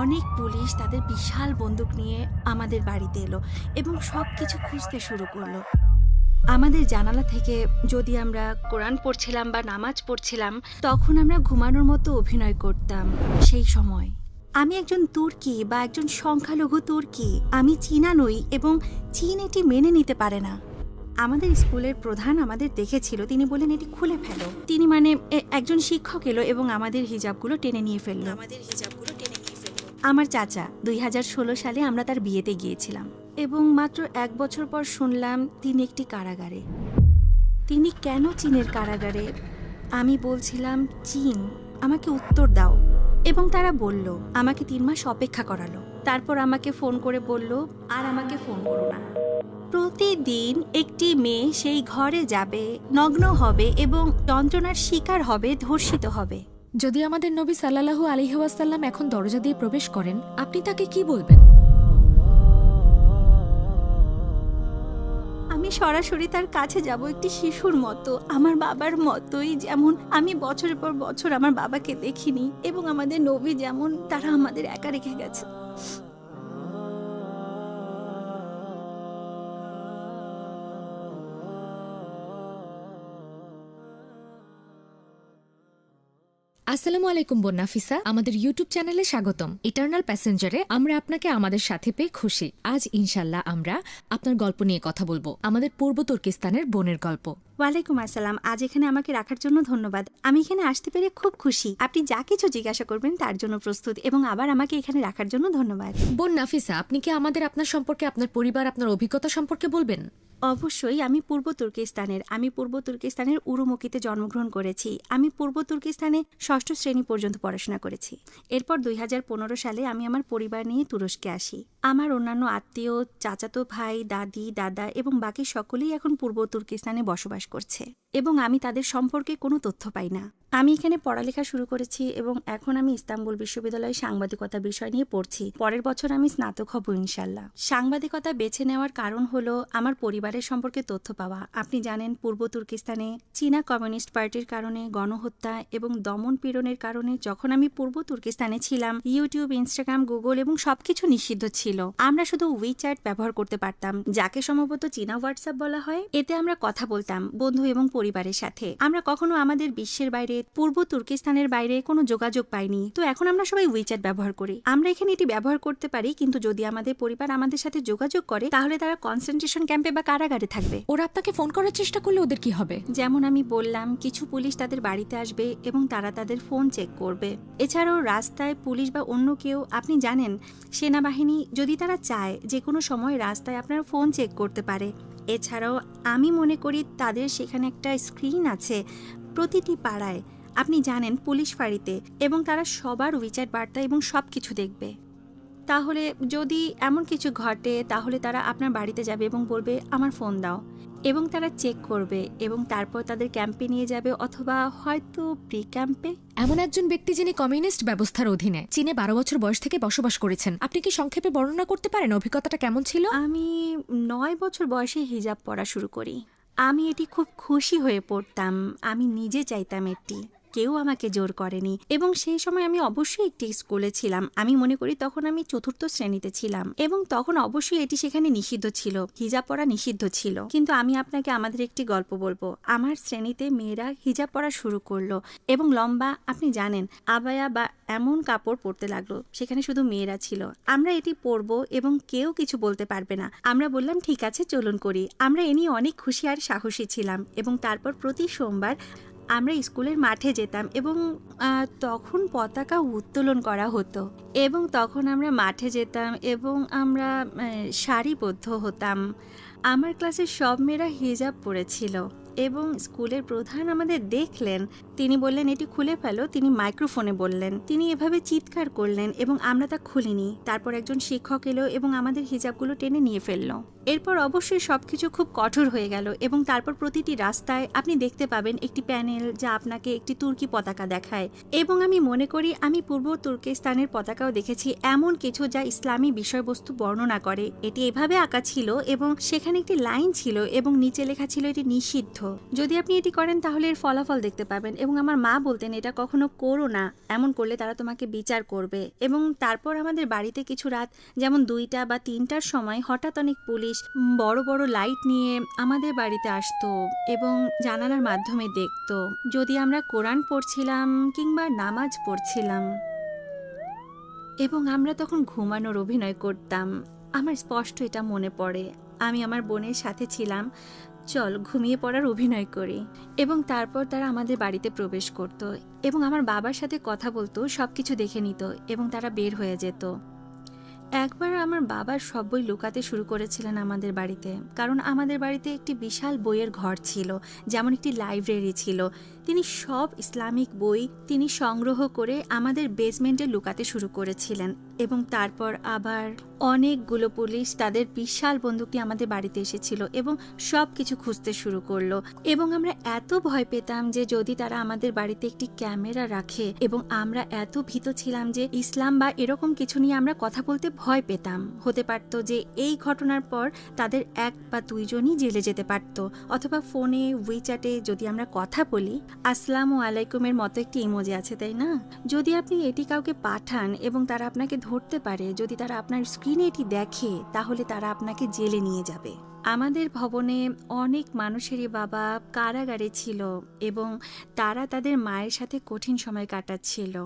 অনেক পুলিশ তাদের বিশাল বন্দুক নিয়ে আমাদের বাড়িতে এলো এবং সব কিছু খুঁজতে শুরু করল। আমাদের জানালা থেকে যদি আমরা কোরআন পড়ছিলাম বা নামাজ পড়ছিলাম, তখন আমরা ঘুমানোর মতো অভিনয় করতাম সেই সময়। আমি একজন তুর্কি বা একজন সংখ্যালঘু তুর্কি। আমি চীনা নই এবং চীন এটি মেনে নিতে পারে না। আমাদের স্কুলের প্রধান আমাদের দেখেছিল, তিনি বললেন, এটি খুলে ফেলো। তিনি মানে একজন শিক্ষক এলো এবং আমাদের হিজাবগুলো টেনে নিয়ে ফেলল। আমাদের হিজাবগুলো আমার চাচা, দুই হাজার ষোলো সালে আমরা তার বিয়েতে গিয়েছিলাম এবং মাত্র এক বছর পর শুনলাম তিনি একটি কারাগারে। তিনি কেন চীনের কারাগারে? আমি বলছিলাম, চীন, আমাকে উত্তর দাও। এবং তারা বলল, আমাকে তিন মাস অপেক্ষা করালো। তারপর আমাকে ফোন করে বলল, আর আমাকে ফোন করো না। প্রতিদিন একটি মেয়ে সেই ঘরে যাবে, নগ্ন হবে এবং যন্ত্রণার শিকার হবে, ধর্ষিত হবে। যদি আমাদের নবী সাল্লাহু আলিহাসাল্লাম এখন দরজা দিয়ে প্রবেশ করেন, আপনি তাকে কি বলবেন? আমি সরাসরি তার কাছে যাব একটি শিশুর মতো, আমার বাবার মতোই যেমন আমি বছরের পর বছর আমার বাবাকে দেখিনি এবং আমাদের নবী যেমন, তারা আমাদের একা রেখে গেছে। আসসালামু আলাইকুম বন্নাফিসা, আমাদের ইউটিউব চ্যানেলে স্বাগতম। ইটার্নাল প্যাসেঞ্জারে আমরা আপনাকে আমাদের সাথে পেয়ে খুশি। আজ ইনশাল্লাহ আমরা আপনার গল্প নিয়ে কথা বলব। আমাদের পূর্ব তুর্কিস্তানের বোনের গল্প। ওয়ালাইকুম আসসালাম। আজ এখানে আমাকে রাখার জন্য ধন্যবাদ। আমি এখানে আসতে পেরে খুব খুশি। আপনি যা কিছু জিজ্ঞাসা করবেন তার জন্য প্রস্তুত এবং আবার আমাকে এখানে রাখার জন্য ধন্যবাদ। বোন নাফিসা আপনি কি আমাদের আপনার সম্পর্কে আপনার পরিবার আপনার অভিজ্ঞতা সম্পর্কে বলবেন? অবশ্যই আমি পূর্ব তুর্কিস্তানের। আমি পূর্ব তুর্কিস্তানের উরুমুকিতে জন্মগ্রহণ করেছি। আমি পূর্ব তুর্কিস্তানে ষষ্ঠ শ্রেণি পর্যন্ত পড়াশোনা করেছি। এরপর দুই হাজার পনেরো সালে আমি আমার পরিবার নিয়ে তুরস্কে আসি। আমার অন্যান্য আত্মীয় চাচাতো ভাই দাদি দাদা এবং বাকি সকলেই এখন পূর্ব তুর্কিস্তানে বসবাস করছে। এবং আমি তাদের সম্পর্কে কোনো তথ্য পাই না। আমি এখানে পড়ালেখা শুরু করেছি এবং এখন আমি ইস্তাম্বুল বিশ্ববিদ্যালয়ে সাংবাদিকতা বিষয় নিয়ে পড়ছি। পরের বছর আমি স্নাতক হব ইনশাল্লাহ সাংবাদিকতা বেছে নেওয়ার কারণ হলো আমার পরিবারের সম্পর্কে তথ্য পাওয়া। আপনি জানেন, পূর্ব তুর্কিস্তানে চীনা কমিউনিস্ট পার্টির কারণে গণহত্যা এবং দমন পীড়নের কারণে যখন আমি পূর্ব তুর্কিস্তানে ছিলাম, ইউটিউব, ইনস্টাগ্রাম, গুগল এবং সবকিছু নিষিদ্ধ ছিল। আমরা শুধু উইচ্যাট ব্যবহার করতে পারতাম, যাকে সম্ভবত চীনা হোয়াটসঅ্যাপ বলা হয়। এতে আমরা কথা বলতাম, বন্ধু এবং পরিবারের সাথে। আমরা কখনো আমাদের বিশ্বের বাইরে পূর্ব তুর্কিস্তানের বাইরে কোনো যোগাযোগ পাইনি। তো এখন আমরা সবাই উইচ্যাট ব্যবহার করি। আমরা এখানে এটি ব্যবহার করতে পারি কিন্তু যদি আমাদের পরিবার আমাদের সাথে যোগাযোগ করে তাহলে তারা কনসেন্ট্রেশন ক্যাম্পে বা কারাগারে থাকবে। ওরা আপনাকে ফোন করার চেষ্টা করলে ওদের কি হবে? যেমন আমি বললাম কিছু পুলিশ তাদের বাড়িতে আসবে এবং তারা তাদের ফোন চেক করবে। এছাড়াও রাস্তায় পুলিশ বা অন্য কেউ আপনি জানেন সেনাবাহিনী যদি তারা চায় যে কোনো সময় রাস্তায় আপনার ফোন চেক করতে পারে। এছাড়াও আমি মনে করি তাদের সেখানে একটা স্ক্রিন আছে প্রতিটি পাড়ায়। আপনি জানেন পুলিশ ফাঁড়িতে এবং তারা সবার উইচার বার্তা এবং সব কিছু দেখবে। তাহলে যদি এমন কিছু ঘটে তাহলে তারা আপনার বাড়িতে যাবে এবং বলবে, আমার ফোন দাও। এবং তারা চেক করবে এবং তারপর তাদের ক্যাম্পে নিয়ে যাবে অথবা হয়তো প্রি ক্যাম্পে এমন একজন ব্যক্তি যিনি কমিউনিস্ট ব্যবস্থার অধীনে চীনে বারো বছর বয়স থেকে বসবাস করেছেন আপনি কি সংক্ষেপে বর্ণনা করতে পারেন অভিজ্ঞতাটা কেমন ছিল? আমি নয় বছর বয়সে হিজাব পড়া শুরু করি। আমি এটি খুব খুশি হয়ে পড়তাম। আমি নিজে চাইতাম এটি। কেউ আমাকে জোর করেনি এবং সেই সময় আমি অবশ্যই একটি স্কুলে ছিলাম। আমি মনে করি তখন আমি চতুর্থ শ্রেণীতে ছিলাম এবং তখন অবশ্যই এটি সেখানে নিষিদ্ধ ছিল, হিজাব পরা নিষিদ্ধ ছিল। কিন্তু আমি আপনাকে আমাদের একটি গল্প বলব। আমার শ্রেণীতে মেয়েরা হিজাব পরা শুরু করল এবং লম্বা, আপনি জানেন, আবায়া বা এমন কাপড় পরতে লাগল। সেখানে শুধু মেয়েরা ছিল। আমরা এটি পরবো এবং কেউ কিছু বলতে পারবে না। আমরা বললাম, ঠিক আছে, চলুন করি। আমরা এ নিয়ে অনেক খুশি আর সাহসী ছিলাম এবং তারপর প্রতি সোমবার আমরা স্কুলের মাঠে যেতাম এবং তখন পতাকা উত্তোলন করা হতো। এবং তখন আমরা মাঠে যেতাম এবং আমরা সারিবদ্ধ হতাম। আমার ক্লাসের সব মেয়েরা হিজাব পরেছিল এবং স্কুলের প্রধান আমাদের দেখলেন। তিনি বললেন, এটি খুলে ফেলো। তিনি মাইক্রোফোনে বললেন। তিনি এভাবে চিৎকার করলেন এবং আমরা তা খুলিনি। তারপর একজন শিক্ষক এলো এবং আমাদের হিজাবগুলো টেনে নিয়ে ফেলল। এরপর অবশ্যই সব কিছু খুব কঠোর হয়ে গেল এবং তারপর প্রতিটি রাস্তায় আপনি দেখতে পাবেন একটি প্যানেল যা আপনাকে একটি তুর্কি পতাকা দেখায়। এবং আমি মনে করি আমি পূর্ব তুর্কিস্তানের পতাকাও দেখেছি এমন কিছু যা ইসলামী বিষয়বস্তু বর্ণনা করে। এটি এভাবে আঁকা ছিল এবং সেখানে একটি লাইন ছিল এবং নিচে লেখা ছিল এটি নিষিদ্ধ। যদি আপনি এটি করেন তাহলে এর ফলাফল দেখতে পাবেন এবং আমার মা বলতেন এটা কখনো করো না, এমন করলে তারা তোমাকে বিচার করবে। এবং তারপর আমাদের বাড়িতে কিছু রাত, যেমন দুইটা বা তিনটার সময় হঠাৎ অনেক পুলিশ উম, বড় বড় লাইট নিয়ে আমাদের বাড়িতে আসতো এবং জানালার মাধ্যমে দেখতো। যদি আমরা কোরআন পড়ছিলাম কিংবা নামাজ পড়ছিলাম। এবং আমরা তখন ঘুমানোর অভিনয় করতাম। আমার স্পষ্ট এটা মনে পড়ে। আমি আমার বোনের সাথে ছিলাম। চল ঘুমিয়ে পড়ার অভিনয় করি। এবং তারপর তারা আমাদের বাড়িতে প্রবেশ করত। এবং আমার বাবার সাথে কথা বলতো সব কিছু দেখে নিত এবং তারা বের হয়ে যেত। একবার আমার বাবার সব বই লুকাতে শুরু করেছিলেন আমাদের বাড়িতে। কারণ আমাদের বাড়িতে একটি বিশাল বইয়ের ঘর ছিল, যেমন একটি লাইব্রেরি ছিল। তিনি সব ইসলামিক বই তিনি সংগ্রহ করে আমাদের বেসমেন্টে লুকাতে শুরু করেছিলেন এবং তারপর আবার অনেকগুলো পুলিশ তাদের বিশাল বন্দুকটি আমাদের বাড়িতে এসেছিল এবং সব কিছু খুঁজতে শুরু করল। এবং আমরা এত ভয় পেতাম যে যদি তারা আমাদের বাড়িতে একটি ক্যামেরা রাখে এবং আমরা এত ভীত ছিলাম যে ইসলাম বা এরকম কিছু নিয়ে আমরা কথা বলতে ভয় পেতাম। হতে পারত যে এই ঘটনার পর তাদের এক বা দুইজনই জেলে যেতে পারত। অথবা ফোনে উইচ্যাটে যদি আমরা কথা বলি আসসালামু আলাইকুমের মতো একটি ইমোজি আছে, তাই না? যদি আপনি এটি কাউকে পাঠান এবং তারা আপনাকে ধরতে পারে, যদি তারা আপনার স্ক্রিনে এটি দেখে, তাহলে তারা আপনাকে জেলে নিয়ে যাবে। আমাদের ভবনে অনেক মানুষেরই বাবা কারাগারে ছিল এবং তারা তাদের মায়ের সাথে কঠিন সময় কাটাচ্ছিল।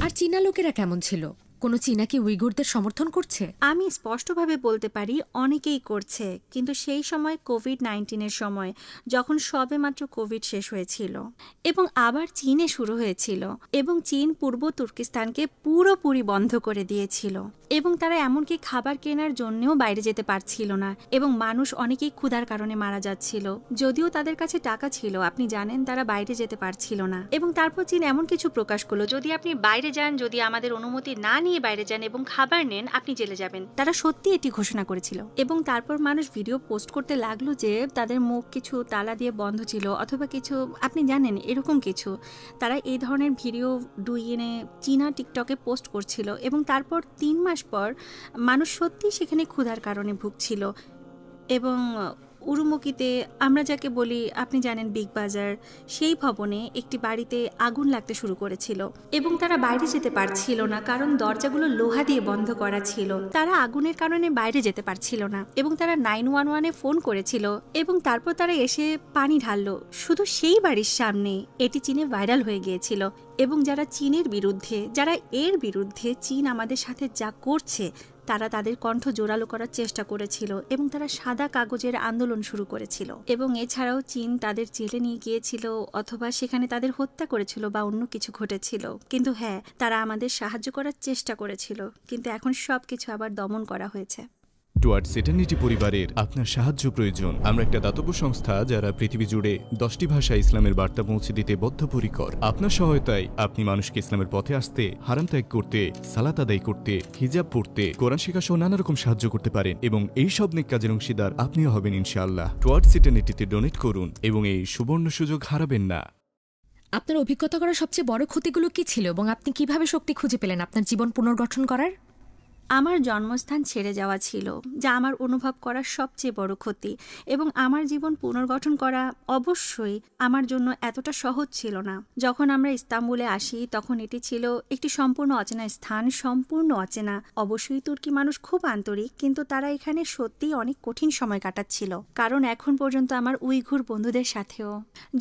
আর চীনা লোকেরা কেমন ছিল? কোনো চীনা কি সমর্থন করছে? আমি স্পষ্টভাবে বলতে পারি অনেকেই করছে, কিন্তু সেই সময় কোভিড নাইন্টিনের সময় যখন সবে মাত্র কোভিড শেষ হয়েছিল এবং আবার চীনে শুরু হয়েছিল এবং চীন পূর্ব তুর্কিস্তানকে পুরোপুরি বন্ধ করে দিয়েছিল। এবং তারা এমনকি খাবার কেনার জন্যও বাইরে যেতে পারছিল না এবং মানুষ অনেকেই ক্ষুধার কারণে মারা যাচ্ছিল। যদিও তাদের কাছে টাকা ছিল, আপনি জানেন তারা বাইরে যেতে পারছিল না। এবং তারপর চীন এমন কিছু প্রকাশ করল, যদি আপনি বাইরে যান, যদি আমাদের অনুমতি না নিয়ে বাইরে যান এবং খাবার নেন, আপনি জেলে যাবেন। তারা সত্যি এটি ঘোষণা করেছিল এবং তারপর মানুষ ভিডিও পোস্ট করতে লাগল যে তাদের মুখ কিছু তালা দিয়ে বন্ধ ছিল অথবা কিছু, আপনি জানেন, এরকম কিছু। তারা এই ধরনের ভিডিও ডুইয়ে চীনা টিকটকে পোস্ট করছিল এবং তারপর তিন মাস পর মানুষ সত্যি সেখানে ক্ষুধার কারণে ভুগছিল এবং উরুমুকিতে আমরা যাকে বলি, আপনি জানেন বিগ বাজার, সেই ভবনে একটি বাড়িতে আগুন লাগতে শুরু করেছিল। এবং তারা বাইরে যেতে পারছিল না, কারণ দরজাগুলো লোহা দিয়ে বন্ধ করা ছিল। তারা আগুনের কারণে বাইরে যেতে পারছিল না, এবং তারা নাইন ওয়ান ওয়ানে ফোন করেছিল, এবং তারপর তারা এসে পানি ঢাললো। শুধু সেই বাড়ির সামনে এটি চীনে ভাইরাল হয়ে গিয়েছিল, এবং যারা চীনের বিরুদ্ধে, যারা এর বিরুদ্ধে চীন আমাদের সাথে যা করছে তারা তাদের কণ্ঠ জোরালো করার চেষ্টা করেছিল এবং তারা সাদা কাগজের আন্দোলন শুরু করেছিল। এবং এছাড়াও চীন তাদের জেলে নিয়ে গিয়েছিল অথবা সেখানে তাদের হত্যা করেছিল বা অন্য কিছু ঘটেছিল। কিন্তু হ্যাঁ তারা আমাদের সাহায্য করার চেষ্টা করেছিল। কিন্তু এখন সব কিছু আবার দমন করা হয়েছে। টুয়ার্ড সেটার্নিটি পরিবারের আপনার সাহায্য প্রয়োজন। আমরা একটা দাতব্য সংস্থা যারা পৃথিবী জুড়ে দশটি ভাষায় ইসলামের বার্তা পৌঁছে দিতে বদ্ধপরিকর। আপনার সহায়তায় আপনি মানুষকে ইসলামের পথে আসতে, হারাম ত্যাগ করতে, সালাত আদায় করতে, হিজাব পড়তে, কোরআন শেখা সহ নানা রকম সাহায্য করতে পারেন এবং এই সব নেক কাজের অংশীদার আপনিও হবেন ইনশাআল্লাহ। টুয়ার্ড সেটার্নিটিতে ডোনেট করুন এবং এই সুবর্ণ সুযোগ হারাবেন না। আপনার অভিজ্ঞতা করা সবচেয়ে বড় ক্ষতিগুলো কি ছিল এবং আপনি কীভাবে শক্তি খুঁজে পেলেন আপনার জীবন পুনর্গঠন করার? আমার জন্মস্থান ছেড়ে যাওয়া ছিল, যা আমার অনুভব করার সবচেয়ে বড় ক্ষতি এবং আমার জীবন পুনর্গঠন করা অবশ্যই আমার জন্য এতটা সহজ ছিল না। যখন আমরা ইস্তাম্বুলে আসি, তখন এটি ছিল একটি সম্পূর্ণ অচেনা স্থান, সম্পূর্ণ অচেনা। অবশ্যই তুর্কি মানুষ খুব আন্তরিক, কিন্তু তারা এখানে সত্যিই অনেক কঠিন সময় কাটাচ্ছিল, কারণ এখন পর্যন্ত আমার উইঘুর বন্ধুদের সাথেও।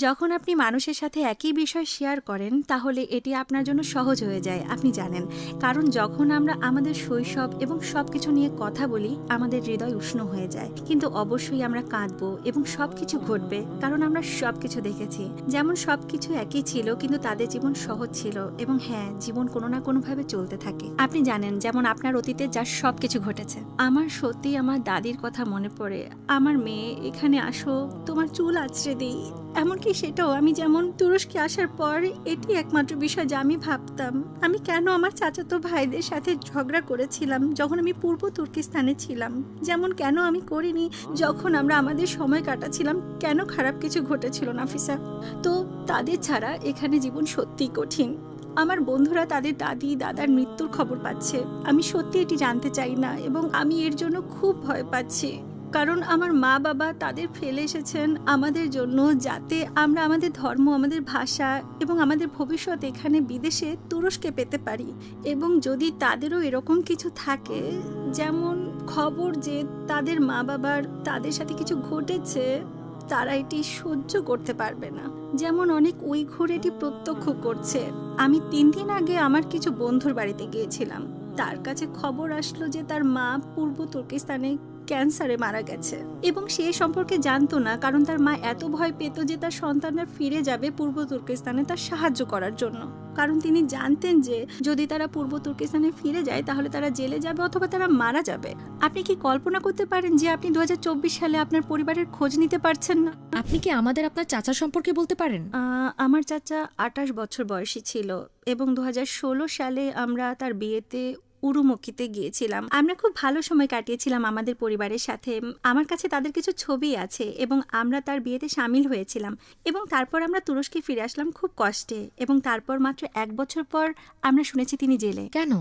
যখন আপনি মানুষের সাথে একই বিষয় শেয়ার করেন, তাহলে এটি আপনার জন্য সহজ হয়ে যায়, আপনি জানেন। কারণ যখন আমরা আমাদের শৈশব এবং সবকিছু নিয়ে কথা বলি, আমাদের হৃদয় উষ্ণ হয়ে যায়। কিন্তু অবশ্যই আমরা কাঁদবো এবং সবকিছু ঘটবে, কারণ আমরা সবকিছু দেখেছি। যেমন সবকিছু একই ছিল, কিন্তু তাদের জীবন সহজ ছিল এবং হ্যাঁ জীবন কোনো না কোনোভাবে চলতে থাকে। আপনি জানেন, যেমন আপনার অতীতে যা সবকিছু ঘটেছে। আমার সত্যি আমার দাদির কথা মনে পড়ে, আমার মেয়ে, এখানে আসো, তোমার চুল আছড়ে দিই। এমনকি সেটাও, আমি যেমন তুরস্কে আসার পর এটি একমাত্র বিষয় যা আমি ভাবতাম। আমি কেন আমার চাচাতো ভাইদের সাথে ঝগড়া করেছিলাম যখন আমি পূর্ব তুর্কিস্তানে ছিলাম? যেমন কেন আমি করিনি যখন আমরা আমাদের সময় কাটাচ্ছিলাম, কেন খারাপ কিছু ঘটেছিল নাফিসা তো তাদের ছাড়া এখানে জীবন সত্যিই কঠিন। আমার বন্ধুরা তাদের দাদি, দাদার মৃত্যুর খবর পাচ্ছে। আমি সত্যি এটি জানতে চাই না এবং আমি এর জন্য খুব ভয় পাচ্ছি। কারণ আমার মা বাবা তাদের ফেলে এসেছেন আমাদের জন্য যাতে আমরা আমাদের ধর্ম, আমাদের ভাষা এবং আমাদের ভবিষ্যৎ এখানে বিদেশে তুরস্কে পেতে পারি। এবং যদি তাদেরও এরকম কিছু থাকে, যেমন খবর যে তাদের মা বাবার, তাদের সাথে কিছু ঘটেছে, তারা এটি সহ্য করতে পারবে না। যেমন অনেক ওই উইঘুর এটি প্রত্যক্ষ করছে। আমি তিন দিন আগে আমার কিছু বন্ধুর বাড়িতে গিয়েছিলাম। তার কাছে খবর আসলো যে তার মা পূর্ব তুর্কিস্তানে ক্যান্সারে মারা গেছে। এবং সে সম্পর্কে জানতো না কারণ তার মা এত ভয় পেত যে তার সন্তানরা ফিরে যাবে পূর্ব তুর্কিস্তানে তার সাহায্য করার জন্য। কারণ তিনি জানতেন যে যদি তারা পূর্ব তুর্কিস্তানে ফিরে যায় তাহলে তারা জেলে যাবে অথবা তারা মারা যাবে। আপনি কি কল্পনা করতে পারেন যে আপনি দু হাজার চব্বিশ সালে আপনার পরিবারের খোঁজ নিতে পারছেন না? আপনি কি আমাদের আপনার চাচা সম্পর্কে বলতে পারেন? আমার চাচা আঠাশ বছর বয়সী ছিল এবং দু হাজার ষোলো সালে আমরা তার বিয়েতে উরুমুখিতে গিয়েছিলাম। আমরা খুব ভালো সময় কাটিয়েছিলাম আমাদের পরিবারের সাথে। আমার কাছে তাদের কিছু ছবি আছে এবং আমরা তার বিয়েতে সামিল হয়েছিলাম এবং তারপর আমরা তুরস্কে ফিরে আসলাম খুব কষ্টে এবং তারপর মাত্র এক বছর পর আমরা শুনেছি তিনি জেলে। কেন?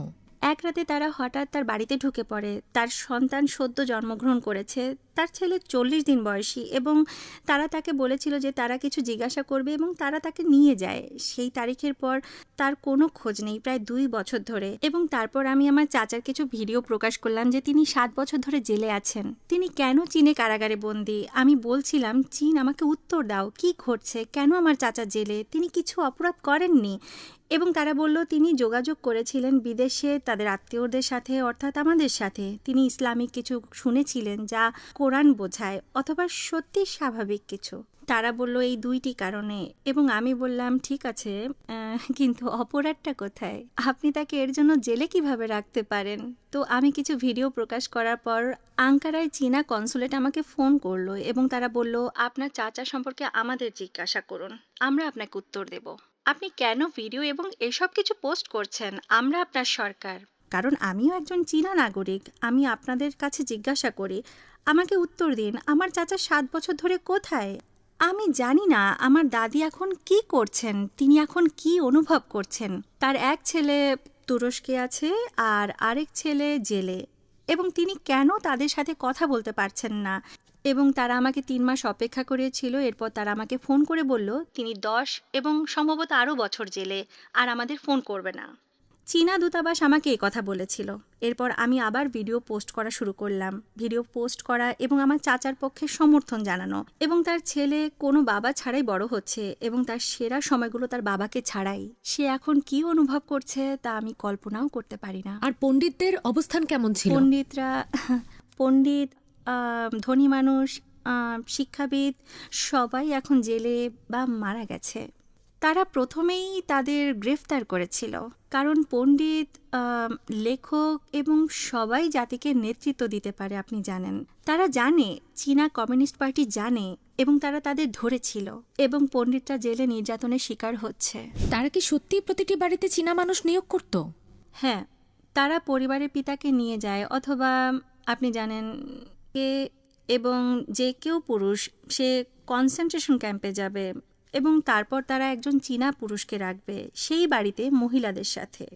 এক রাতে তারা হঠাৎ তার বাড়িতে ঢুকে পড়ে। তার সন্তান সদ্য জন্মগ্রহণ করেছে। তার ছেলে চল্লিশ দিন বয়সী এবং তারা তাকে বলেছিল যে তারা কিছু জিজ্ঞাসা করবে এবং তারা তাকে নিয়ে যায়। সেই তারিখের পর তার কোনো খোঁজ নেই, প্রায় দুই বছর ধরে। এবং তারপর আমি আমার চাচার কিছু ভিডিও প্রকাশ করলাম যে তিনি সাত বছর ধরে জেলে আছেন। তিনি কেন চীনে কারাগারে বন্দি? আমি বলছিলাম, চীন, আমাকে উত্তর দাও। কি ঘটছে? কেন আমার চাচা জেলে? তিনি কিছু অপরাধ করেননি। এবং তারা বলল, তিনি যোগাযোগ করেছিলেন বিদেশে তাদের আত্মীয়দের সাথে, অর্থাৎ আমাদের সাথে। তিনি ইসলামিক কিছু শুনেছিলেন যা কোরআন বোঝায় অথবা সত্যি স্বাভাবিক কিছু। তারা বলল, এই দুইটি কারণে। এবং আমি বললাম, ঠিক আছে কিন্তু অপরাধটা কোথায়? আপনি তাকে এর জন্য জেলে কীভাবে রাখতে পারেন? তো আমি কিছু ভিডিও প্রকাশ করার পর আঙ্কারায় চীনা কনসুলেট আমাকে ফোন করল এবং তারা বলল, আপনার চাচা সম্পর্কে আমাদের জিজ্ঞাসা করুন। আমরা আপনাকে উত্তর দেব। আপনি কেন ভিডিও এবং এসব কিছু পোস্ট করছেন? আমরা আপনার সরকার। কারণ আমিও একজন চীনা নাগরিক। আমি আপনাদের কাছে জিজ্ঞাসা করি, আমাকে উত্তর দিন, আমার চাচা সাত বছর ধরে কোথায়? আমি জানি না, আমার দাদি এখন কি করছেন, তিনি এখন কি অনুভব করছেন। তার এক ছেলে তুরস্কে আছে আর আরেক ছেলে জেলে। এবং তিনি কেন তাদের সাথে কথা বলতে পারছেন না? এবং তারা আমাকে তিন মাস অপেক্ষা করিয়েছিল এরপর তারা আমাকে ফোন করে বলল, তিনি দশ এবং সম্ভবত আরও বছর জেলে, আর আমাদের ফোন করবে না। চীনা দূতাবাস আমাকে এই কথা বলেছিল। এরপর আমি আবার ভিডিও পোস্ট করা শুরু করলাম। ভিডিও পোস্ট করা এবং আমার চাচার পক্ষে সমর্থন জানানো এবং তার ছেলে কোনো বাবা ছাড়াই বড় হচ্ছে এবং তার সেরা সময়গুলো তার বাবাকে ছাড়াই। সে এখন কি অনুভব করছে তা আমি কল্পনাও করতে পারি না। আর পণ্ডিতদের অবস্থান কেমন ছিল? পণ্ডিতরা পণ্ডিত ধনী মানুষ শিক্ষাবিদ সবাই এখন জেলে বা মারা গেছে। তারা প্রথমেই তাদের গ্রেফতার করেছিল। কারণ পণ্ডিত লেখক এবং সবাই জাতিকে নেতৃত্ব দিতে পারে আপনি জানেন। তারা জানে চীনা কমিউনিস্ট পার্টি জানে এবং তারা তাদের ধরেছিল এবং পণ্ডিতরা জেলে নির্যাতনের শিকার হচ্ছে। তারা কি সত্যি প্রতিটি বাড়িতে চীনা মানুষ নিয়োগ করত? হ্যাঁ তারা পরিবারের পিতাকে নিয়ে যায় অথবা আপনি জানেন কে এবং যে কেউ পুরুষ সে কনসেন্ট্রেশন ক্যাম্পে যাবে। এবং তারপর তারা একজন চীনা পুরুষকে রাখবে, সেই বাড়িতে মহিলাদের সাথে।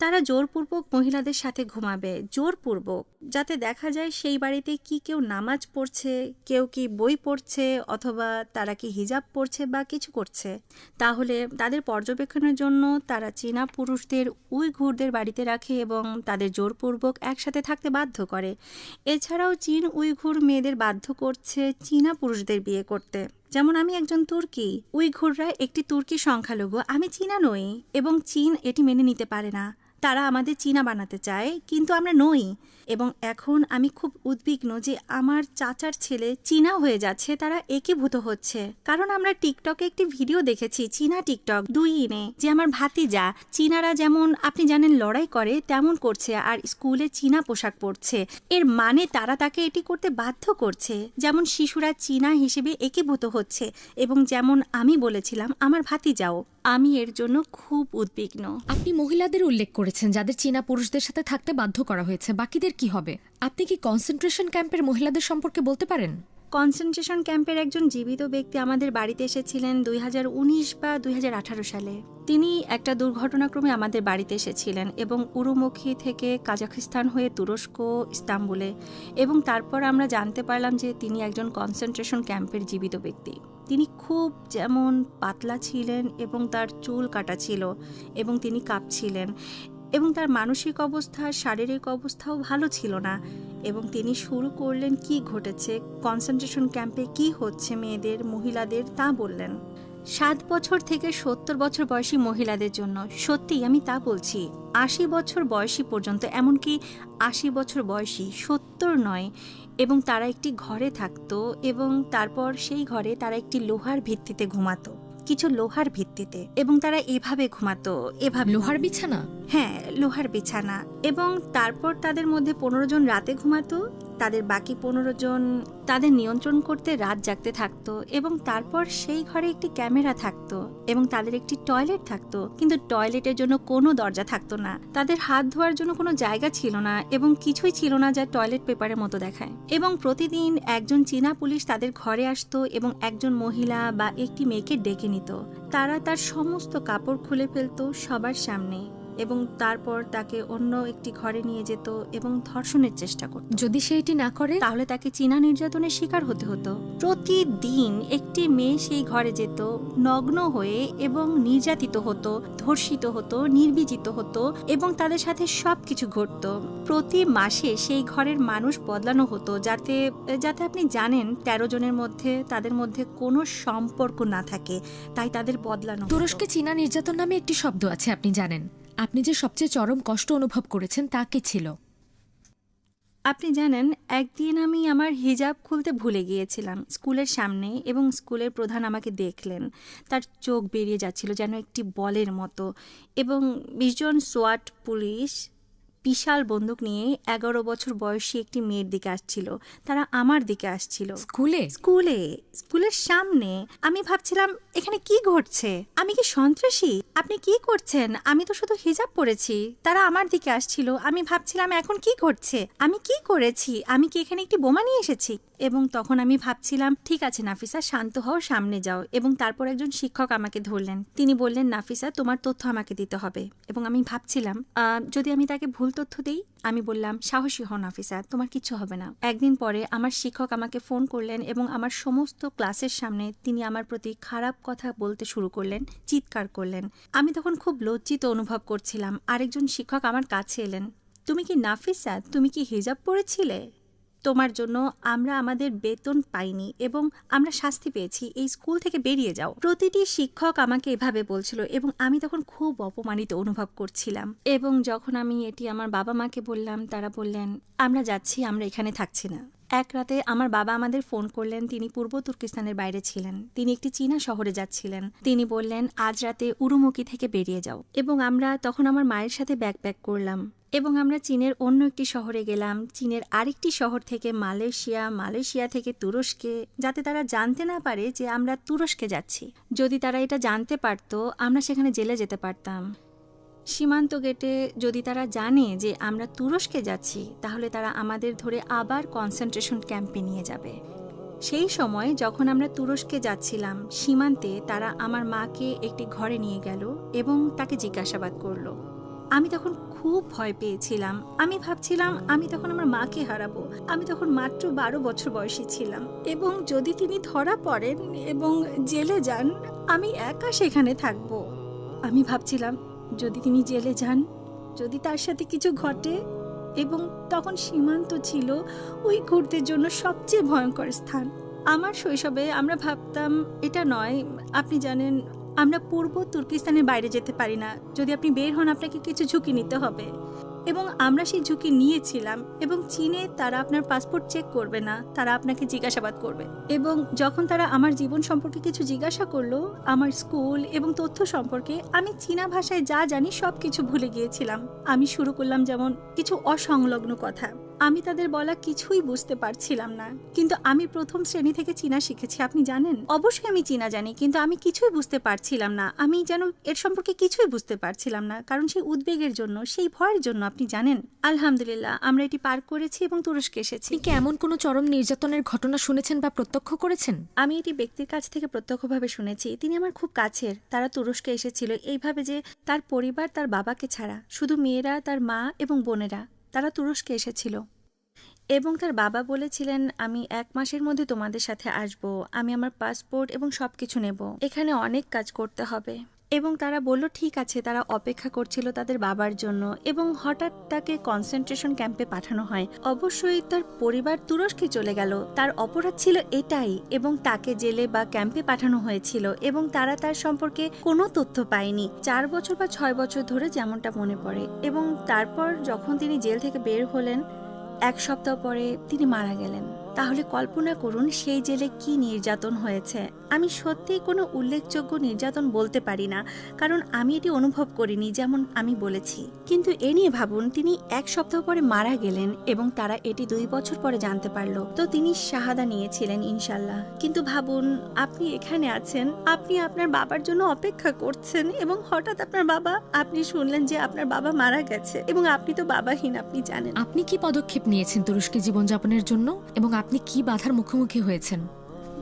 তারা জোরপূর্বক মহিলাদের সাথে ঘুমাবে, জোরপূর্বক, যাতে দেখা যায় সেই বাড়িতে কি কেউ নামাজ পড়ছে, কেউ কি বই পড়ছে, অথবা তারা কি হিজাব পড়ছে বা কিছু করছে। তাহলে তাদের পর্যবেক্ষণের জন্য তারা চীনা পুরুষদের, উইঘুরদের বাড়িতে রাখে এবং তাদের জোরপূর্বক একসাথে থাকতে বাধ্য করে। এছাড়াও চীন উইঘুর মেয়েদের বাধ্য করছে চীনা পুরুষদের বিয়ে করতে। যেমন আমি একজন তুর্কি, উইঘুররা একটি তুর্কি সংখ্যালঘু, আমি চীনা নই, এবং চীন এটি মেনে নিতে পারে না। তারা আমাদের চীনা বানাতে চায়, কিন্তু আমরা নই। এবং এখন আমি খুব উদ্বিগ্ন যে আমার চাচার ছেলে চীনা হয়ে যাচ্ছে, তারা একীভূত হচ্ছে। কারণ আমরা টিকটকে একটি ভিডিও দেখেছি, চীনা টিকটক দুই ইনে, যে আমার ভাতিজা, চীনারা যেমন, আপনি জানেন, লড়াই করে, তেমন করছে, আর স্কুলে চীনা পোশাক পরছে। এর মানে তারা তাকে এটি করতে বাধ্য করছে। যেমন শিশুরা চীনা হিসেবে একীভূত হচ্ছে, এবং যেমন আমি বলেছিলাম, আমার ভাতিজাও। আমি এর জন্য খুব উদ্বিগ্ন। আপনি মহিলাদের উল্লেখ করেছেন যাদের চীনা পুরুষদের সাথে থাকতে বাধ্য করা হয়েছে। বাকিদের কি হবে? আপনি কি কনসেন্ট্রেশন ক্যাম্পের মহিলাদের সম্পর্কে বলতে পারেন? কনসেন্ট্রেশন ক্যাম্পের একজন জীবিত ব্যক্তি আমাদের বাড়িতে এসেছিলেন দুই হাজার উনিশ বা দুই হাজার আঠারো সালে। তিনি একটা দুর্ঘটনাক্রমে আমাদের বাড়িতে এসেছিলেন এবং উরুমুখী থেকে কাজাখিস্তান হয়ে তুরস্ক ইস্তাম্বুলে। এবং তারপর আমরা জানতে পারলাম যে তিনি একজন কনসেন্ট্রেশন ক্যাম্পের জীবিত ব্যক্তি। তিনি খুব যেমন পাতলা ছিলেন এবং তার চুল কাটা ছিল এবং তিনি কাঁপছিলেন এবং তার মানসিক অবস্থা, শারীরিক অবস্থাও ভালো ছিল না এবং তিনি শুরু করলেন কি ঘটেছে কনসেন্ট্রেশন ক্যাম্পে কি হচ্ছে মেয়েদের, মহিলাদের তা বললেন। সাত বছর থেকে সত্তর বছর বয়সী মহিলাদের জন্য সত্যি আমি তা বলছি, আশি বছর বয়সী পর্যন্ত এমনকি আশি বছর বয়সী সত্তর নয় এবং তারা একটি ঘরে থাকত এবং তারপর সেই ঘরে তারা একটি লোহার ভিত্তিতে ঘুমাতো কিছু লোহার ভিত্তিতে এবং তারা এভাবে ঘুমাতো এভাবে লোহার বিছানা? হ্যাঁ লোহার বিছানা এবং তারপর তাদের মধ্যে পনেরো জন রাতে ঘুমাতো তাদের বাকি পনেরো জন তাদের নিয়ন্ত্রণ করতে রাত জাগতে থাকতো এবং তারপর সেই ঘরে একটি ক্যামেরা থাকতো এবং তাদের একটি টয়লেট থাকতো। কিন্তু টয়লেটের জন্য কোনো দরজা থাকতো না। তাদের হাত ধোয়ার জন্য কোনো জায়গা ছিল না এবং কিছুই ছিল না যা টয়লেট পেপারের মতো দেখায়। এবং প্রতিদিন একজন চীনা পুলিশ তাদের ঘরে আসতো এবং একজন মহিলা বা একটি মেয়েকে ডেকে নিত। তারা তার সমস্ত কাপড় খুলে ফেলতো সবার সামনে। এবং তারপর তাকে অন্য একটি ঘরে নিয়ে যেত এবং ধর্ষণের চেষ্টা করত। যদি সে এটি না করে তাহলে তাকে চীনা নির্যাতনের শিকার হতে হতো। প্রতিদিন একটি মেয়ে সেই ঘরে যেত নগ্ন হয়ে এবং নির্যাতিত হতো ধর্ষিত হতো নির্বিজিত হতো এবং তাদের সাথে সব কিছু ঘটত। প্রতি মাসে সেই ঘরের মানুষ বদলানো হতো যাতে যাতে আপনি জানেন তেরো জনের মধ্যে তাদের মধ্যে কোনো সম্পর্ক না থাকে তাই তাদের বদলানো তুরস্কে চীনা নির্যাতন নামে একটি শব্দ আছে আপনি জানেন। আপনি যে সবচেয়ে চরম কষ্ট অনুভব করেছেন তা কি ছিল? আপনি জানেন, একদিন আমি আমার হিজাব খুলতে ভুলে গিয়েছিলাম। স্কুলের সামনে এবং স্কুলের প্রধান আমাকে দেখলেন। তার চোখ বেরিয়ে যাচ্ছিল যেন একটি বলের মতো। এবং বিশজন সোয়াট পুলিশ বিশাল বন্দুক নিয়ে এগারো বছর বয়সী একটি মেয়ের দিকে আসছিল। তারা আমার দিকে আসছিল। স্কুলে? স্কুলে। স্কুলের সামনে। আমি ভাবছিলাম এখানে কি ঘটছে? আমি কি সন্ত্রাসী? আপনি কি করছেন? আমি তো শুধু হিজাব পরেছি। তারা আমার দিকে আসছিল। আমি ভাবছিলাম এখন কি ঘটছে? আমি কি করেছি? আমি কি এখানে একটি বোমা নিয়ে এসেছি? এবং তখন আমি ভাবছিলাম, ঠিক আছে নাফিসা, শান্ত হও, সামনে যাও। এবং তারপর একজন শিক্ষক আমাকে ধরলেন। তিনি বললেন, নাফিসা, তোমার তথ্য আমাকে দিতে হবে। এবং আমি ভাবছিলাম যদি আমি তাকে ভুল তথ্য দিই? আমি বললাম, সাহসী হও নাফিসা, তোমার কিছু হবে না। একদিন পরে আমার শিক্ষক আমাকে ফোন করলেন এবং আমার সমস্ত ক্লাসের সামনে তিনি আমার প্রতি খারাপ কথা বলতে শুরু করলেন, চিৎকার করলেন। আমি তখন খুব লজ্জিত অনুভব করছিলাম। আরেকজন শিক্ষক আমার কাছে এলেন, তুমি কি নাফিসা? তুমি কি হিজাব পড়েছিলে তোমার জন্য আমরা আমাদের বেতন পাইনি এবং আমরা শাস্তি পেয়েছি। এই স্কুল থেকে বেরিয়ে যাও। প্রতিটি শিক্ষক আমাকে এভাবে বলছিল এবং আমি তখন খুব অপমানিত অনুভব করছিলাম। এবং যখন আমি এটি আমার বাবা মাকে বললাম, তারা বললেন, আমরা যাচ্ছি, আমরা এখানে থাকছি না। এক রাতে আমার বাবা আমাদের ফোন করলেন, তিনি পূর্ব তুর্কিস্তানের বাইরে ছিলেন। তিনি একটি চীনা শহরে যাচ্ছিলেন। তিনি বললেন, আজ রাতে উরুমুকি থেকে বেরিয়ে যাও। এবং আমরা তখন আমার মায়ের সাথে ব্যাক প্যাক করলাম এবং আমরা চীনের অন্য একটি শহরে গেলাম। চীনের আরেকটি শহর থেকে মালয়েশিয়া মালয়েশিয়া থেকে তুরস্কে, যাতে তারা জানতে না পারে যে আমরা তুরস্কে যাচ্ছি। যদি তারা এটা জানতে পারতো, আমরা সেখানে জেলে যেতে পারতাম। সীমান্ত গেটে যদি তারা জানে যে আমরা তুরস্কে যাচ্ছি, তাহলে তারা আমাদের ধরে আবার কনসেন্ট্রেশন ক্যাম্পে নিয়ে যাবে। সেই সময় যখন আমরা তুরস্কে যাচ্ছিলাম, সীমান্তে তারা আমার মাকে একটি ঘরে নিয়ে গেল এবং তাকে জিজ্ঞাসাবাদ করল। আমি তখন খুব ভয় পেয়েছিলাম। আমি ভাবছিলাম, আমি তখন আমার মাকে হারাবো। আমি তখন মাত্র বারো বছর বয়সী ছিলাম এবং যদি তিনি ধরা পড়েন এবং জেলে যান, আমি একা সেখানে থাকব। আমি ভাবছিলাম যদি তিনি জেলে যান, যদি তার সাথে কিছু ঘটে এবং তখন সীমান্ত ছিল ওই ঘুরতে জন্য সবচেয়ে ভয়ঙ্কর স্থান। আমার শৈশবে আমরা ভাবতাম, এটা নয়, আপনি জানেন, আমরা পূর্ব তুর্কিস্তানের বাইরে যেতে পারি না। যদি আপনি বের হন, আপনাকে কিছু ঝুঁকি নিতে হবে। এবং আমরা সেই ঝুঁকি নিয়েছিলাম এবং চীনে তারা আপনার পাসপোর্ট চেক করবে না, তারা আপনাকে জিজ্ঞাসাবাদ করবে। এবং যখন তারা আমার জীবন সম্পর্কে কিছু জিজ্ঞাসা করল, আমার স্কুল এবং তথ্য সম্পর্কে, আমি চীনা ভাষায় যা জানি সব কিছু ভুলে গিয়েছিলাম। আমি শুরু করলাম যেমন কিছু অসংলগ্ন কথা। আমি তাদের বলা কিছুই বুঝতে পারছিলাম না। কিন্তু আমি প্রথম শ্রেণি থেকে চীনা শিখেছি আপনি জানেন? অবশ্যই আমি চীনা জানি কিন্তু আমি কিছুই বুঝতে পারছিলাম না। আমি যেন এর সম্পর্কে কিছুই বুঝতে পারছিলাম না কারণ সেই উদ্বেগের জন্য সেই ভয়ের জন্য আপনি জানেন? আলহামদুলিল্লাহ আমরা এটি পার করেছি এবং তুরস্কে এসেছি। কি এমন কোনো চরম নির্যাতনের ঘটনা শুনেছেন বা প্রত্যক্ষ করেছেন? আমি এটি ব্যক্তির কাছ থেকে প্রত্যক্ষভাবে শুনেছি। তিনি আমার খুব কাছের তারা তুরস্কে এসেছিল। এইভাবে যে তার পরিবার তার বাবাকে ছাড়া শুধু মেয়েরা তার মা এবং বোনেরা। তারা তুরস্কে এসেছিল। এবং তার বাবা বলেছিলেন, আমি এক মাসের মধ্যে তোমাদের সাথে আসব। আমি আমার পাসপোর্ট এবং সব কিছু নেব। এখানে অনেক কাজ করতে হবে। এবং তারা বলল, ঠিক আছে, তারা অপেক্ষা করছিল তাদের বাবার জন্য এবং হঠাৎ তাকে কনসেন্ট্রেশন ক্যাম্পে পাঠানো হয়। অবশ্যই তার পরিবার তুরস্কে চলে গেল। তার অপরাধ ছিল এটাই এবং তাকে জেলে বা ক্যাম্পে পাঠানো হয়েছিল এবং তারা তার সম্পর্কে কোনো তথ্য পায়নি। চার বছর বা ছয় বছর ধরে যেমনটা মনে পড়ে এবং তারপর যখন তিনি জেল থেকে বের হলেন, এক সপ্তাহ পরে তিনি মারা গেলেন। তাহলে কল্পনা করুন সেই জেলে কি নির্যাতন হয়েছে। আমি সত্যিই কোনো উল্লেখযোগ্য নির্যাতন বলতে পারি না, কারণ আমি এটি অনুভব করিনি যেমন আমি বলেছি। কিন্তু এ নিয়ে ভাবুন, তিনি এক সপ্তাহ পরে মারা গেলেন এবং তারা এটি দুই বছর পরে জানতে পারল। তো তিনি শাহাদা নিয়েছিলেন ইনশাল্লাহ। কিন্তু ভাবুন, আপনি এখানে আছেন, আপনি আপনার বাবার জন্য অপেক্ষা করছেন এবং হঠাৎ আপনার বাবা, আপনি শুনলেন যে আপনার বাবা মারা গেছে এবং আপনি তো বাবাহীন, আপনি জানেন। আপনি কি পদক্ষেপ নিয়েছেন তুরস্কে জীবনযাপনের জন্য এবং আপনি কি বাধার মুখোমুখি হয়েছেন?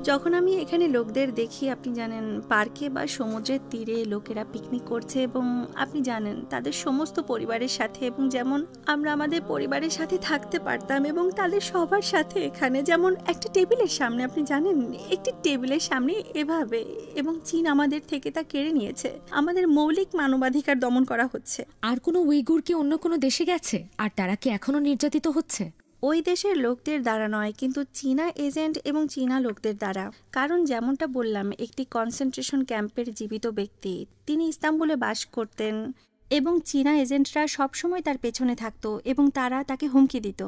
যখন আমি এখানে লোকদের দেখি আপনি জানেন পার্কে বা সমুদ্রের তীরে লোকেরা পিকনিক করছে এবং আপনি জানেন তাদের সমস্ত পরিবারের সাথে এবং যেমন আমরা আমাদের পরিবারের সাথে থাকতে পারতাম এবং তাদের সবার সাথে এখানে যেমন একটা টেবিলের সামনে আপনি জানেন একটি টেবিলের সামনে এভাবে এবং চীন আমাদের থেকে তা কেড়ে নিয়েছে। আমাদের মৌলিক মানবাধিকার দমন করা হচ্ছে। আর কোনো উইগুর কি অন্য কোনো দেশে গেছে? আর তারা কি এখনও নির্যাতিত হচ্ছে? ওই দেশের লোকদের দ্বারা নয়, কিন্তু চীনা এজেন্ট এবং চীনা লোকদের দ্বারা। কারণ যেমনটা বললাম, একটি কনসেন্ট্রেশন ক্যাম্পের জীবিত ব্যক্তি। তিনি ইস্তাম্বুলে বাস করতেন এবং চীনা এজেন্টরা সবসময় তার পেছনে থাকতো এবং তারা তাকে হুমকি দিত।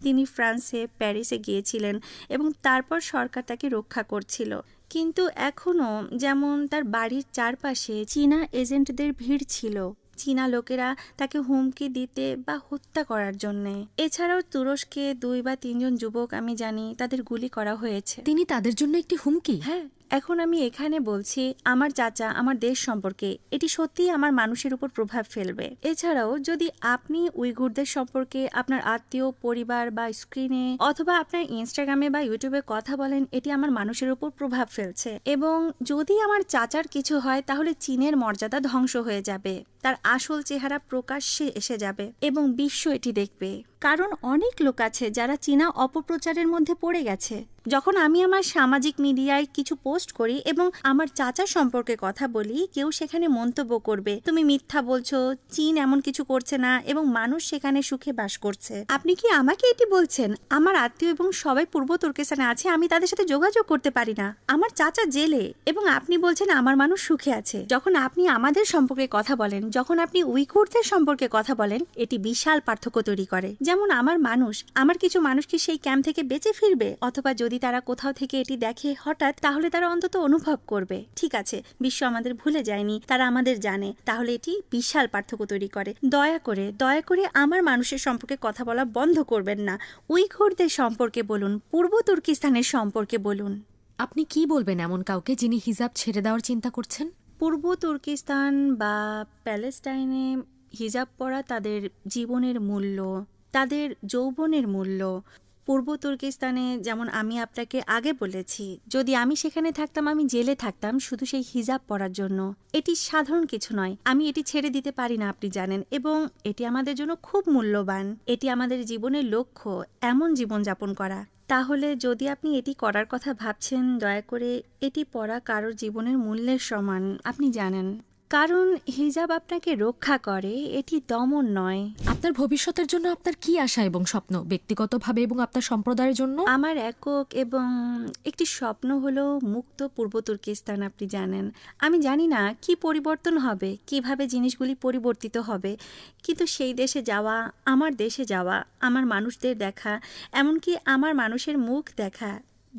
তিনি ফ্রান্সে, প্যারিসে গিয়েছিলেন এবং তারপর সরকার তাকে রক্ষা করছিল। কিন্তু এখনও যেমন তার বাড়ির চারপাশে চীনা এজেন্টদের ভিড় ছিল। চীনা লোকেরা তাকে হুমকি দিতে বা হত্যা করার জন্যে। এছাড়াও তুরস্কে দুই বা তিনজন যুবক আমি জানি তাদের গুলি করা হয়েছে। তিনি তাদের জন্য একটি হুমকি? হ্যাঁ। এখন আমি এখানে বলছি, আমার চাচা, আমার দেশ সম্পর্কে। এটি সত্যিই আমার মানুষের উপর প্রভাব ফেলবে। এছাড়াও, যদি আপনি উইঘুরদের সম্পর্কে আপনার আত্মীয়, পরিবার বা স্ক্রিনে অথবা আপনার ইনস্টাগ্রামে বা ইউটিউবে কথা বলেন, এটি আমার মানুষের উপর প্রভাব ফেলছে। এবং যদি আমার চাচার কিছু হয়, তাহলে চীনের মর্যাদা ধ্বংস হয়ে যাবে। তার আসল চেহারা প্রকাশ্যে এসে যাবে এবং বিশ্ব এটি দেখবে। কারণ অনেক লোক আছে যারা চীনা অপপ্রচারের মধ্যে পড়ে গেছে। যখন আমি আমার সামাজিক মিডিয়ায় কিছু পোস্ট করি এবং আমার চাচা সম্পর্কে কথা বলি, কেউ সেখানে মন্তব্য করবে, তুমি মিথ্যা বলছো, চীন এমন কিছু করছে না এবং মানুষ সেখানে সুখে বাস করছে। আপনি কি আমাকে এটি বলছেন? আমার আত্মীয় এবং সবাই পূর্ব তুর্কিস্তানে আছে, আমি তাদের সাথে যোগাযোগ করতে পারি না। আমার চাচা জেলে এবং আপনি বলছেন আমার মানুষ সুখে আছে। যখন আপনি আমাদের সম্পর্কে কথা বলেন, যখন আপনি উইকুরদের সম্পর্কে কথা বলেন, এটি বিশাল পার্থক্য তৈরি করে। যেমন আমার মানুষ আমার কিছু মানুষ কি সেই ক্যাম্প থেকে বেঁচে ফিরবে? অথবা যদি তারা কোথাও থেকে এটি দেখে হঠাৎ তাহলে তারা অন্তত অনুভব করবে। ঠিক আছে বিশ্ব আমাদের ভুলে যায়নি তারা আমাদের জানে। তাহলে এটি বিশাল পার্থক্য তৈরি করে। দয়া করে দয়া করে আমার মানুষের সম্পর্কে কথা বলা বন্ধ করবেন না। উইঘুরদের সম্পর্কে বলুন পূর্ব তুর্কিস্তানের সম্পর্কে বলুন। আপনি কি বলবেন এমন কাউকে যিনি হিজাব ছেড়ে দেওয়ার চিন্তা করছেন? পূর্ব তুর্কিস্তান বা প্যালেস্টাইনে হিজাব পরা তাদের জীবনের মূল্য তাদের যৌবনের মূল্য। পূর্ব তুর্কিস্তানে যেমন আমি আপনাকে আগে বলেছি, যদি আমি সেখানে থাকতাম, আমি জেলে থাকতাম শুধু সেই হিজাব পরার জন্য। এটি সাধারণ কিছু নয়, আমি এটি ছেড়ে দিতে পারি না, আপনি জানেন, এবং এটি আমাদের জন্য খুব মূল্যবান। এটি আমাদের জীবনের লক্ষ্য, এমন জীবনযাপন করা। তাহলে যদি আপনি এটি করার কথা ভাবছেন, দয়া করে এটি পড়া কারোর জীবনের মূল্যের সমান, আপনি জানেন। কারণ হিজাব আপনাকে রক্ষা করে এটি দমন নয়। আপনার ভবিষ্যতের জন্য আপনার কি আশা এবং স্বপ্ন? ব্যক্তিগতভাবে এবং আপনার সম্প্রদায়ের জন্য? আমার একক এবং একটি স্বপ্ন হলো মুক্ত পূর্ব তুর্কিস্তান আপনি জানেন। আমি জানি না কি পরিবর্তন হবে কীভাবে জিনিসগুলি পরিবর্তিত হবে কিন্তু সেই দেশে যাওয়া আমার দেশে যাওয়া আমার মানুষদের দেখা এমনকি আমার মানুষের মুখ দেখা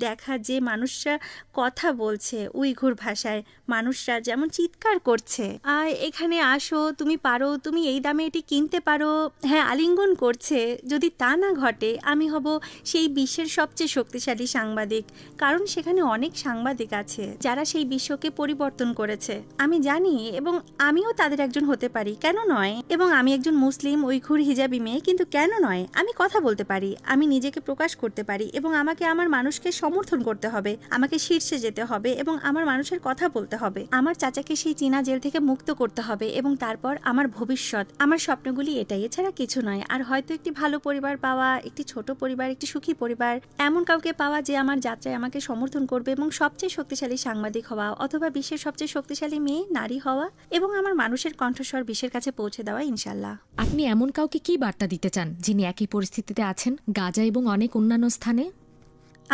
দেখা যে মানুষরা কথা বলছে উইঘুর ভাষায়, মানুষরা যেমন চিৎকার করছে। আর এখানে আসো, তুমি পারো, তুমি এই দামে এটি কিনতে পারো। হ্যাঁ আলিঙ্গন করছে, যদি তা না ঘটে, আমি হব সেই বিশ্বের সবচেয়ে শক্তিশালী সাংবাদিক। কারণ সেখানে অনেক সাংবাদিক আছে, যারা সেই বিশ্বকে পরিবর্তন করেছে। আমি জানি, এবং আমিও তাদের একজন হতে পারি, কেন নয়? এবং আমি একজন মুসলিম, উইঘুর, হিজাবি মেয়ে, কিন্তু কেন নয়? আমি কথা বলতে পারি, আমি নিজেকে প্রকাশ করতে পারি, এবং আমাকে, আমার মানুষকে সমর্থন করতে হবে, আমাকে শীর্ষে যেতে হবে এবং আমার মানুষের কথা বলতে হবে। আমার চাচাকে সেই চীনা জেল থেকে মুক্ত করতে হবে এবং তারপর আমার ভবিষ্যৎ। আমার স্বপ্নগুলি এটাই, এছাড়া কিছু নয়। আর হয়তো একটি ভালো পরিবার পাওয়া, একটি ছোট পরিবার, একটি সুখী পরিবার, এমন কাউকে পাওয়া যে আমার যাত্রায় আমাকে সমর্থন করবে এবং সবচেয়ে শক্তিশালী সাংবাদিক হওয়া অথবা বিশ্বের সবচেয়ে শক্তিশালী মেয়ে, নারী হওয়া এবং আমার মানুষের কণ্ঠস্বর বিশ্বের কাছে পৌঁছে দেওয়া ইনশাল্লাহ আপনি এমন কাউকে কি বার্তা দিতে চান, যিনি একই পরিস্থিতিতে আছেন, গাজা এবং অনেক অন্যান্য স্থানে?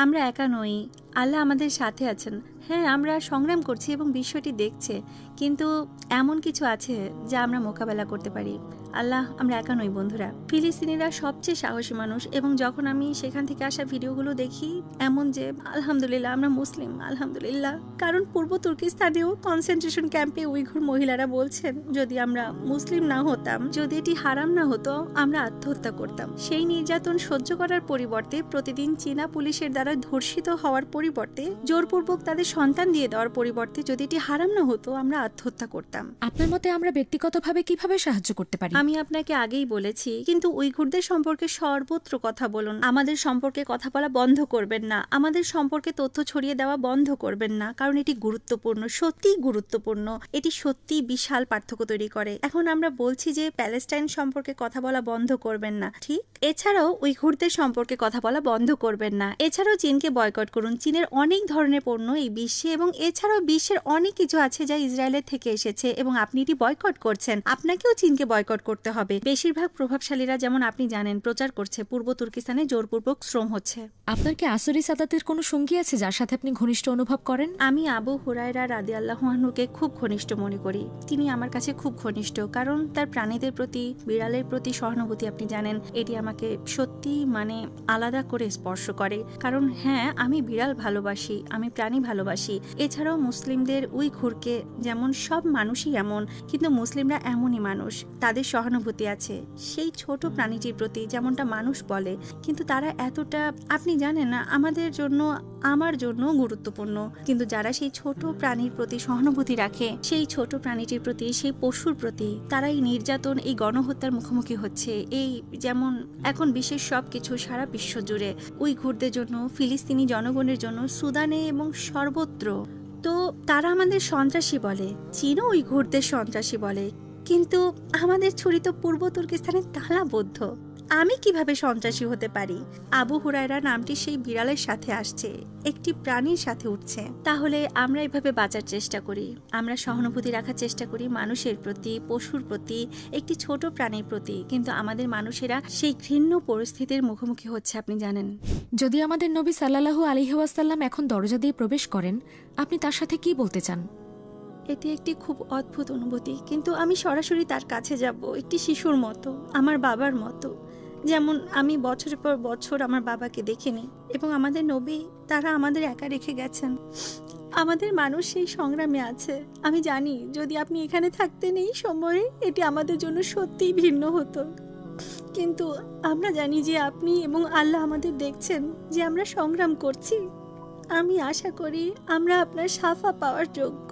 আমরা একা নই, আল্লাহ আমাদের সাথে আছেন। হ্যাঁ আমরা সংগ্রাম করছি এবং বিশ্বটি দেখছে, কিন্তু এমন কিছু আছে যা আমরা মোকাবেলা করতে পারি। আল্লাহ, আমরা একা নই বন্ধুরা। ফিলিস্তিনিরা সবচেয়ে সাহসী মানুষ এবং যখন আমি সেখান থেকে আসা ভিডিওগুলো দেখি, এমন যে, আলহামদুলিল্লাহ, আমরা মুসলিম, আলহামদুলিল্লাহ। কারণ পূর্ব তুর্কিস্তানেও কনসেন্ট্রেশন ক্যাম্পে উইঘুর মহিলারা বলছেন, যদি আমরা মুসলিম না হতাম, যদি এটি হারাম না হতো, আমরা আত্মহত্যা করতাম। সেই নির্যাতন সহ্য করার পরিবর্তে প্রতিদিন চীনা পুলিশের দ্বারা ধর্ষিত হওয়ার পরিবর্তে জোরপূর্বক তাদের সন্তান দিয়ে দেওয়ার পরিবর্তে যদি এটি হারাম না হতো, আমরা আত্মহত্যা করতাম। আপনার মতে আমরা ব্যক্তিগতভাবে কীভাবে সাহায্য করতে পারি? আমি আপনাকে আগেই বলেছি, কিন্তু উইঘুরদের সম্পর্কে সর্বত্র কথা বলুন। আমাদের সম্পর্কে কথা বলা বন্ধ করবেন না। আমাদের সম্পর্কে তথ্য ছড়িয়ে দেওয়া বন্ধ করবেন না, কারণ এটি গুরুত্বপূর্ণ, সত্যিই গুরুত্বপূর্ণ। এটি সত্যিই বিশাল পার্থক্য তৈরি করে। এখন আমরা বলছি যে প্যালেস্টাইন সম্পর্কে কথা বলা বন্ধ করবেন না। ঠিক? এছাড়াও উইঘুরদের সম্পর্কে কথা বলা বন্ধ করবেন না। এছাড়াও চীনকে বয়কট করুন। চীনের অনেক ধরনের পণ্য এই বিশ্বে এবং এছাড়াও বিশ্বের অনেক কিছু আছে যা ইসরায়েলের থেকে এসেছে এবং আপনি এটি বয়কট করছেন। আপনাকেও চীনকে বয়কট করতে হবে। বেশিরভাগ প্রভাবশালীরা যেমন আপনি জানেন প্রচার করছে পূর্ব তুর্কিস্তানে জোরপূর্বক শ্রম হচ্ছে। আপনার কি আসরি সাদাতের কোনো সঙ্গী আছে যার সাথে আপনি ঘনিষ্ঠ অনুভব করেন? আমি আবু হুরায়রা রাদি আল্লাহানুকে খুব ঘনিষ্ঠ মনে করি। তিনি আমার কাছে খুব ঘনিষ্ঠ কারণ তার প্রাণীদের প্রতি বিড়ালের প্রতি সহানুভূতি আপনি জানেন এটি আমাকে সত্যি মানে আলাদা করে স্পর্শ করে। কারণ হ্যাঁ আমি বিড়াল ভালোবাসি আমি প্রাণী ভালোবাসি। এছাড়াও মুসলিমদের উই ঘুরকে যেমন সব মানুষই এমন কিন্তু মুসলিমরা এমনই মানুষ। তাদের সহানুভূতি আছে। সেই ছোট প্রাণীটির প্রতি যেমনটা মানুষ বলে কিন্তু তারা এতটা আপনি জানেন না আমাদের জন্য আমার জন্য গুরুত্বপূর্ণ। কিন্তু যারা সেই ছোট প্রাণীর প্রতি সহানুভূতি রাখে সেই ছোট প্রাণীটির প্রতি সেই পশুর প্রতি তারা এই নির্যাতন এই গণহত্যার মুখোমুখি হচ্ছে। এই যেমন এখন বিশ্বের সব কিছু সারা বিশ্ব জুড়ে উইঘুরদের জন্য ফিলিস্তিনি জনগণের জন্য সুদানে এবং সর্বত্র। তো তারা আমাদের সন্ত্রাসী বলে চীনও উইঘুরদের সন্ত্রাসী বলে। কিন্তু আমাদের ছড়িত পূর্ব তুর্কিস্তানে তালাবদ্ধ। আমি কীভাবে সন্ত্রাসী হতে পারি? আবু হুরায়রা নামটি সেই বিড়ালের সাথে আসছে, একটি প্রাণীর সাথে উঠছে। তাহলে আমরা এভাবে বাঁচার চেষ্টা করি। আমরা সহানুভূতি রাখার চেষ্টা করি মানুষের প্রতি, পশুর প্রতি, একটি ছোট প্রাণীর প্রতি। কিন্তু আমাদের মানুষেরা সেই ঘৃণ্য পরিস্থিতির মুখোমুখি হচ্ছে, আপনি জানেন। যদি আমাদের নবী সাল্লাল্লাহু আলহিহাসাল্লাম এখন দরজা দিয়ে প্রবেশ করেন, আপনি তার সাথে কি বলতে চান? এটি একটি খুব অদ্ভুত অনুভূতি, কিন্তু আমি সরাসরি তার কাছে যাব, একটি শিশুর মতো, আমার বাবার মতো। যেমন আমি বছরের পর বছর আমার বাবাকে দেখিনি এবং আমাদের নবী, তারা আমাদের একা রেখে গেছেন। আমাদের মানুষ সেই সংগ্রামে আছে। আমি জানি, যদি আপনি এখানে থাকতেন এই সময়ে, এটি আমাদের জন্য সত্যিই ভিন্ন হতো। কিন্তু আমরা জানি যে আপনি এবং আল্লাহ আমাদের দেখছেন যে আমরা সংগ্রাম করছি। আমি আশা করি আমরা আপনার সাফা পাওয়ার যোগ্য।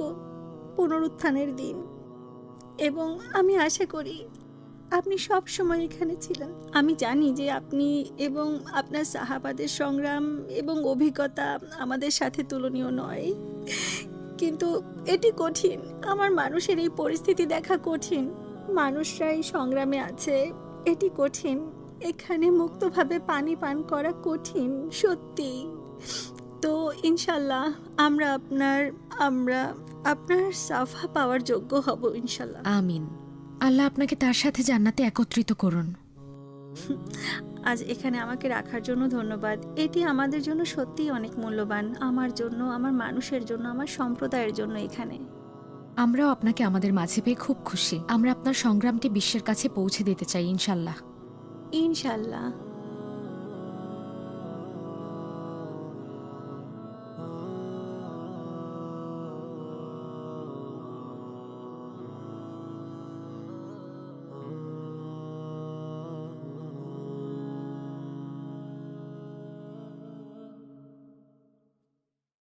পুনরুত্থানের দিন। এবং আমি আশা করি আপনি সব সময় এখানে ছিলেন। আমি জানি যে আপনি এবং আপনার সাহাবাদের সংগ্রাম এবং অভিজ্ঞতা আমাদের সাথে তুলনীয় নয়। কিন্তু এটি কঠিন। আমার মানুষের এই পরিস্থিতি দেখা কঠিন। মানুষরা এই সংগ্রামে আছে। এটি কঠিন। এখানে মুক্তভাবে পানি পান করা কঠিন সত্যি তো ইনশাল্লাহ আমরা আপনার, আমরা আপনার সাফা পাওয়ার যোগ্য হব ইনশাল্লাহ। আমিন। আল্লাহ আপনাকে তার সাথে জান্নাতে একত্রিত করুন। আজ এখানে আমাকে রাখার জন্য ধন্যবাদ। এটি আমাদের জন্য সত্যিই অনেক মূল্যবান। আমার জন্য আমার মানুষের জন্য আমার সম্প্রদায়ের জন্য এখানে। আমরাও আপনাকে আমাদের মাঝে পেয়ে খুব খুশি। আমরা আপনার সংগ্রামটি বিশ্বের কাছে পৌঁছে দিতে চাই ইনশাল্লাহ। ইনশাল্লাহ।